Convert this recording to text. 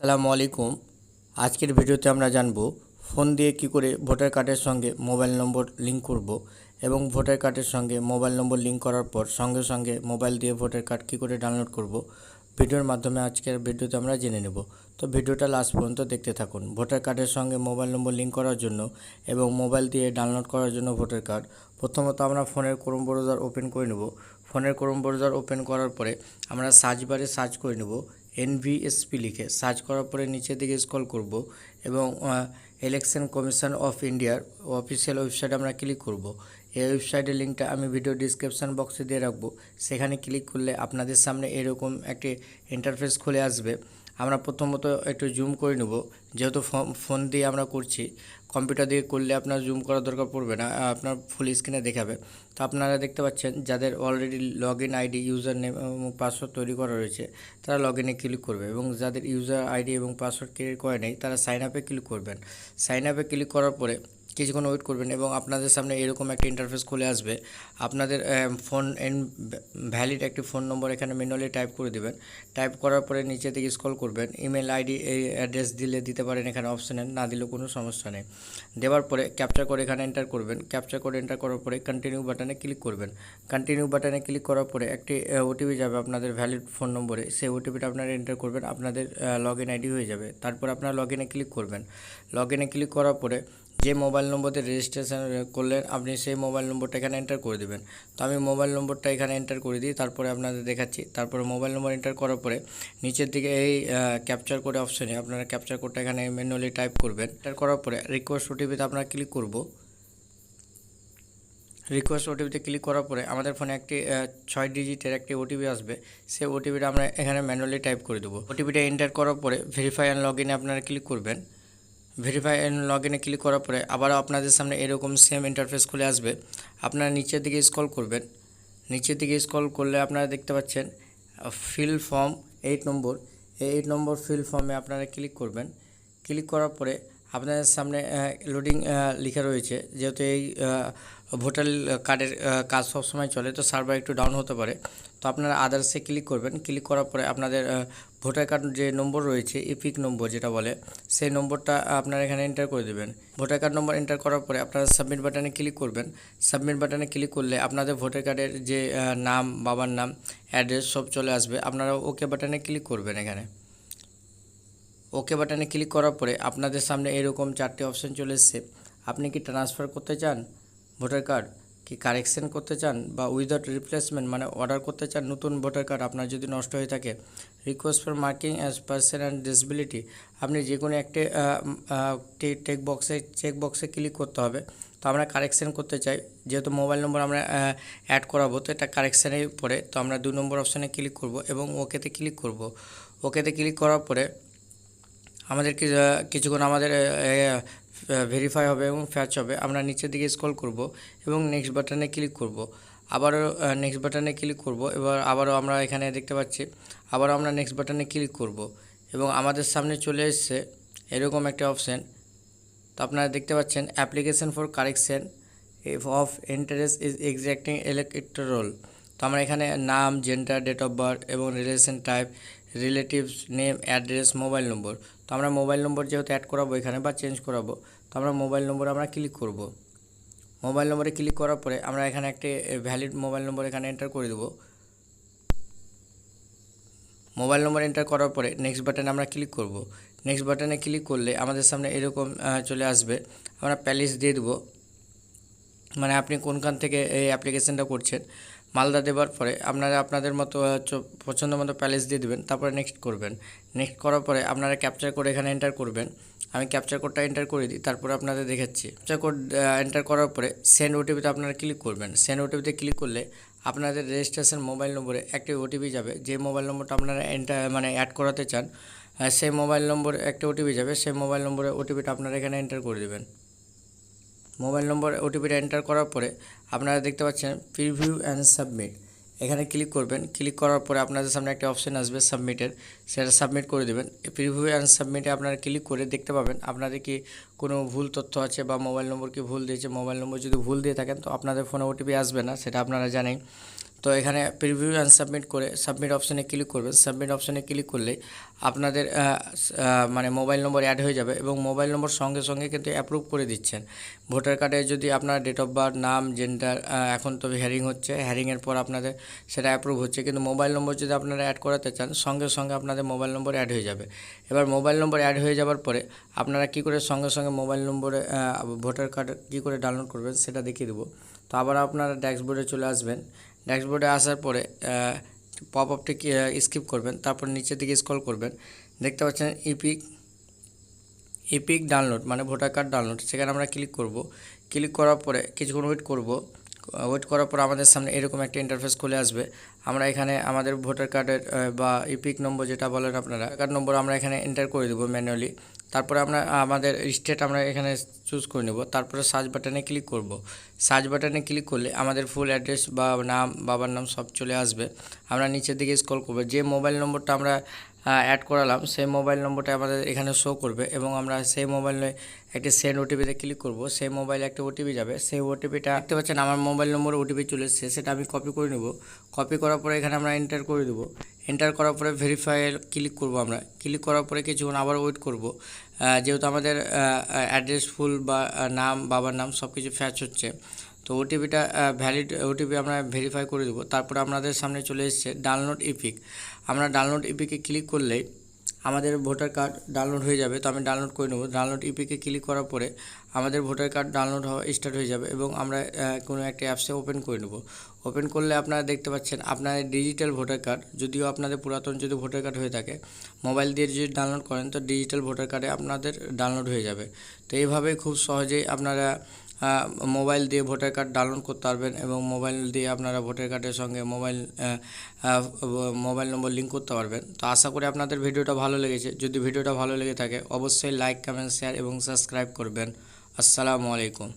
আসসালামু আলাইকুম। আজকের ভিডিওতে আমরা জানব ফোন দিয়ে কি করে ভোটার কার্ডের সঙ্গে মোবাইল নম্বর লিঙ্ক করব এবং ভোটার কার্ডের সঙ্গে মোবাইল নম্বর লিঙ্ক করার পর সঙ্গে সঙ্গে মোবাইল দিয়ে ভোটার কার্ড কী করে ডাউনলোড করব ভিডিওর মাধ্যমে আজকের ভিডিওতে আমরা জেনে নেব। তো ভিডিওটা লাস্ট পর্যন্ত দেখতে থাকুন। ভোটার কার্ডের সঙ্গে মোবাইল নম্বর লিঙ্ক করার জন্য এবং মোবাইল দিয়ে ডাউনলোড করার জন্য ভোটার কার্ড, প্রথমত আমরা ফোনের ক্রোম ব্রাউজার ওপেন করে নেব। ফোনের ক্রোম ব্রাউজার ওপেন করার পরে আমরা সার্চ বারে সার্চ করে নেব। এনভিএসপি লিখে, সার্চ করার পরে নিচের দিকে স্ক্রল করব এবং ইলেকশন কমিশন অফ ইন্ডিয়ার অফিসিয়াল ওয়েবসাইটে আমরা ক্লিক করব। এই ওয়েবসাইটের লিঙ্কটা আমি ভিডিও ডিসক্রিপশান বক্সে দিয়ে রাখব। সেখানে ক্লিক করলে আপনাদের সামনে এরকম একটি ইন্টারফেস খুলে আসবে। আমরা প্রথমত একটু জুম করে নেব। যেহেতু ফোন দিয়ে আমরা করছি কম্পিউটার দিয়ে করলে আপনার জুম করার দরকার পড়বে না আপনার ফুল স্ক্রিনে দেখাবে। তো আপনারা দেখতে পাচ্ছেন, যাদের already log in ID user name এবং পাসওয়ার্ড তৈরি করা রয়েছে, তারা লগ ইনে ক্লিক করবে এবং যাদের ইউজার আইডি এবং পাসওয়ার্ড ক্রিয়েট করে নেই, তারা সাইন আপে ক্লিক করবেন। সাইন আপে ক্লিক করার পরে কিছুক্ষণ ওয়েট করবেন এবং আপনাদের সামনে এরকম একটা ইন্টারফেস খুলে আসবে। আপনাদের ফোন এন ভ্যালিড একটি ফোন নম্বর এখানে ম্যানুয়ালি টাইপ করে দেবেন। টাইপ করার পরে নিচে থেকে স্ক্রল করবেন। ইমেল আইডি এই অ্যাড্রেস দিলে দিতে পারেন এখানে অপশানে না দিলেও কোনো সমস্যা নেই। দেওয়ার পরে ক্যাপচার করে এখানে এন্টার করবেন। ক্যাপচার করে এন্টার করার পরে কন্টিনিউ বাটনে ক্লিক করবেন। কন্টিনিউ বাটনে ক্লিক করার পরে একটি ওটিপি যাবে আপনাদের ভ্যালিড ফোন নম্বরে সেই ওটিপিটা আপনারা এন্টার করবেন, আপনাদের লগ ইন আইডি হয়ে যাবে। তারপর আপনারা লগ ইনে ক্লিক করবেন। লগ ইনে ক্লিক করার পরে যে মোবাইল নম্বরতে রেজিস্ট্রেশন করলেন, আপনি সেই মোবাইল নম্বরটা এখানে এন্টার করে দেবেন। তো আমি মোবাইল নম্বরটা এখানে এন্টার করে দিই, তারপরে আপনাদের দেখাচ্ছি। তারপরে মোবাইল নম্বর এন্টার করার পরে নিচের দিকে এই ক্যাপচার কোড অপশনে আপনারা ক্যাপচার কোডটা এখানে ম্যানুয়ালি টাইপ করবেন। এন্টার করার পরে রিকোয়েস্ট ওটিপিতে আপনারা ক্লিক করব। রিকোয়েস্ট ওটিপিতে ক্লিক করার পরে আমাদের ফোনে একটি ছয় ডিজিটের একটি ওটিপি আসবে। সেই ওটিপিটা আমরা এখানে ম্যানুয়ালি টাইপ করে দেবো। ওটিপিটা এন্টার করার পরে ভেরিফাই অ্যান্ড লগ ইনে আপনারা ক্লিক করবেন। ভেরিফাই অ্যান্ড লগ ইনে ক্লিক করার পরে আবারও আপনাদের সামনে এরকম সেম ইন্টারফেস খুলে আসবে। আপনারা নিচের দিকে স্ক্রল করবেন। নিচের দিকে স্ক্রল করলে আপনারা দেখতে পাচ্ছেন ফিল ফর্ম এইট নম্বর এই এইট নম্বর ফিল ফর্মে আপনারা ক্লিক করবেন। ক্লিক করার পরে আপনাদের সামনে লোডিং লেখা রয়েছে। যেহেতু এই ভোটার কার্ডের কাজ সবসময় চলে, তো সার্ভার একটু ডাউন হতে পারে। তো আপনারা আদার্সে ক্লিক করবেন। ক্লিক করার পরে আপনাদের ভোটার কার্ড যে নম্বর রয়েছে ইপিক নম্বর যেটা বলে, সেই নম্বরটা আপনারা এখানে এন্টার করে দেবেন। ভোটার কার্ড নম্বর এন্টার করার পরে আপনারা সাবমিট বাটনে ক্লিক করবেন। সাবমিট বাটনে ক্লিক করলে আপনাদের ভোটার কার্ডের যে নাম, বাবার নাম অ্যাড্রেস সব চলে আসবে। আপনারা ওকে বাটনে ক্লিক করবেন এখানে। ওকে বাটনে ক্লিক করার পরে আপনাদের সামনে এরকম চারটি অপশন চলে এসছে। আপনি কি ট্রান্সফার করতে চান ভোটার কার্ড কি কারেকশন করতে চান বা উইদাউট রিপ্লেসমেন্ট মানে অর্ডার করতে চান নতুন ভোটার কার্ড আপনার যদি নষ্ট হয়ে থাকে request for marking as person and disability আপনি যে কোনো একটি টেক বক্সে চেক বক্সে ক্লিক করতে হবে। তো আমরা কারেকশন করতে চাই, যেহেতু মোবাইল নম্বর আমরা অ্যাড করাবো, তো এটা কারেকশানে পড়ে তো আমরা দু নম্বর অপশানে ক্লিক করব এবং ওকেতে ক্লিক করব। ওকেতে ক্লিক করার পরে আমাদের কিছুক্ষণ আমাদের ভেরিফাই হবে এবং ফ্যাচ হবে, আমরা নিচের দিকে স্ক্রল করব এবং নেক্সট বাটনে ক্লিক করব। আবারও নেক্সট বাটনে ক্লিক করব, এবার আবারও আমরা এখানে দেখতে পাচ্ছি, আবারও আমরা নেক্সট বাটনে ক্লিক করব এবং আমাদের সামনে চলে এসছে এরকম একটা অপশান তো আপনারা দেখতে পাচ্ছেন application for correction of interest is exacting electoral তো আমরা এখানে নাম জেন্ডার ডেট অফ বার্থ এবং relation type relatives name address mobile number তো আমরা মোবাইল নম্বর যেহেতু অ্যাড করাবো এখানে বা চেঞ্জ করাবো, তো আমরা মোবাইল নম্বর আমরা ক্লিক করব। মোবাইল নম্বরে ক্লিক করার পরে আমরা এখানে একটি ভ্যালিড মোবাইল নম্বর এখানে এন্টার করে দেবো। মোবাইল নম্বর এন্টার করার পরে নেক্সট বাটনে আমরা ক্লিক করব। নেক্সট বাটনে ক্লিক করলে আমাদের সামনে এরকম চলে আসবে। আমরা প্যালিস দিয়ে দেবো। মানে আপনি কোনখান থেকে এই অ্যাপ্লিকেশানটা করছেন? মালদা দেওয়ার পরে আপনারা আপনাদের মতো হচ্ছে পছন্দ মতো প্যালেস দিয়ে দেবেন, তারপরে নেক্সট করবেন। নেক্সট করার পরে আপনারা ক্যাপচার কোড এখানে এন্টার করবেন। আমি ক্যাপচার কোডটা এন্টার করে দিই, তারপরে আপনাদের দেখাচ্ছি। ক্যাপচার কোড এন্টার করার পরে সেন্ড ওটিপিতে আপনারা ক্লিক করবেন। সেন্ড ওটিপিতে ক্লিক করলে আপনাদের রেজিস্ট্রেশন মোবাইল নম্বরে একটি ওটিপি যাবে, যে মোবাইল নম্বরটা আপনারা এন্টার মানে অ্যাড করাতে চান সেই মোবাইল নম্বরে একটা ওটিপি যাবে, সেই মোবাইল নম্বরে ওটিপিটা আপনারা এখানে এন্টার করে দেবেন। মোবাইল নম্বর ওটিপিটা এন্টার করার পরে আপনারা দেখতে পাচ্ছেন প্রিভিউ অ্যান্ড সাবমিট এখানে ক্লিক করবেন। ক্লিক করার পরে আপনাদের সামনে একটা অপশন আসবে সাবমিটের সেটা সাবমিট করে দেবেন। প্রিভিউ অ্যান্ড সাবমিটে আপনারা ক্লিক করে দেখতে পাবেন আপনাদের কি কোনো ভুল তথ্য আছে বা মোবাইল নম্বর কি ভুল দিয়েছে। মোবাইল নম্বর যদি ভুল দিয়ে থাকেন তো আপনাদের ফোনে ওটিপি আসবে না, সেটা আপনারা জানেন। তো এখানে প্রিভিউ অ্যান্ড সাবমিট করে সাবমিট অপশানে ক্লিক করবেন। সাবমিট অপশানে ক্লিক করলে আপনাদের মানে মোবাইল নম্বর অ্যাড হয়ে যাবে এবং মোবাইল নম্বর সঙ্গে সঙ্গে কিন্তু অ্যাপ্রুভ করে দিচ্ছেন। ভোটার কার্ডে যদি আপনার ডেট অফ বার্থ নাম জেন্ডার এখন তো হ্যারিং হচ্ছে হ্যারিংয়ের পর আপনাদের সেটা অ্যাপ্রুভ হচ্ছে। কিন্তু মোবাইল নম্বর যদি আপনারা অ্যাড করাতে চান, সঙ্গে সঙ্গে আপনাদের মোবাইল নম্বর অ্যাড হয়ে যাবে। এবার মোবাইল নম্বর অ্যাড হয়ে যাওয়ার পরে আপনারা কি করে সঙ্গে সঙ্গে মোবাইল নম্বরে ভোটার কার্ড কী করে ডাউনলোড করবেন সেটা দেখিয়ে দেবো। তো আবার আপনারা ড্যাশবোর্ডে চলে আসবেন। ড্যাশবোর্ডে আসার পরে পপ আপটি স্কিপ করবেন, তারপর নিচের দিকে স্ক্রল করবেন। দেখতে পাচ্ছেন ইপিক ইপিক ডাউনলোড মানে ভোটার কার্ড ডাউনলোড। সেখানে আমরা ক্লিক করব। ক্লিক করার পরে, কিছুক্ষণ ওয়েট করব। ওয়েট করার পর আমাদের সামনে এরকম একটা ইন্টারফেস খুলে আসবে। আমরা এখানে আমাদের ভোটার কার্ডের বা ইপিক নম্বর যেটা বলেন আপনারা, কার্ড নম্বর আমরা এখানে এন্টার করে দেবো ম্যানুয়ালি। তারপরে আমরা, আমাদের স্টেট আমরা এখানে চুজ করে নেব। তারপরে সার্চ বাটনে ক্লিক করব। সার্চ বাটনে ক্লিক করলে আমাদের ফুল অ্যাড্রেস বা নাম, বাবার নাম সব চলে আসবে। আমরা নিচের দিকে স্ক্রল করব। যে মোবাইল নম্বরটা আমরা অ্যাড করালাম, সেই মোবাইল নম্বরটা আমাদের এখানে শো করবে এবং আমরা সেই মোবাইলে একটি সেন্ড ওটিপিতে ক্লিক করব। সেই মোবাইলে একটা ওটিপি যাবে। সেই ওটিপিটা দেখতে পাচ্ছেন আমার মোবাইল নম্বরে ওটিপি চলে এসেছে। সেটা আমি কপি করে নেব। কপি করার পরে এখানে আমরা এন্টার করে দেবো। এন্টার করার পরে ভেরিফাই ক্লিক করব আমরা। ক্লিক করার পরে কিছুক্ষণ আবার ওয়েট করব। যেহেতু আমাদের অ্যাড্রেস ফুল বা নাম, বাবার নাম সব কিছু ফ্যাচ হচ্ছে, তো ওটিপিটা ভ্যালিড ওটিপি আমরা ভেরিফাই করে দেবো। তারপরে আপনাদের সামনে চলে এসছে ডাউনলোড ইপিক আমরা ডাউনলোড ইপিকে ক্লিক করলেই আমাদের ভোটার কার্ড ডাউনলোড হয়ে যাবে, তো আমি ডাউনলোড করে নেব। ডাউনলোড ইপিকে ক্লিক করার পরে আমাদের ভোটার কার্ড ডাউনলোড হওয়া স্টার্ট হয়ে যাবে এবং আমরা কোনো একটা অ্যাপসে ওপেন করে নেব। ওপেন করলে আপনারা দেখতে পাচ্ছেন আপনাদের ডিজিটাল ভোটার কার্ড যদিও আপনাদের পুরাতন যদি ভোটার কার্ড হয়ে থাকে মোবাইল দিয়ে যদি ডাউনলোড করেন, তো ডিজিটাল ভোটার কার্ডে আপনাদের ডাউনলোড হয়ে যাবে। তো এইভাবে খুব সহজেই আপনারা মোবাইল দিয়ে ভোটার কার্ড ডাউনলোড করতে পারবেন এবং মোবাইল দিয়ে আপনারা ভোটার কার্ডের সঙ্গে মোবাইল মোবাইল নম্বর লিঙ্ক করতে পারবেন। তো আশা করি আপনাদের ভিডিওটা ভালো লেগেছে। যদি ভিডিওটা ভালো লেগে থাকে, অবশ্যই লাইক কমেন্ট শেয়ার এবং সাবস্ক্রাইব করবেন। আসসালামু আলাইকুম।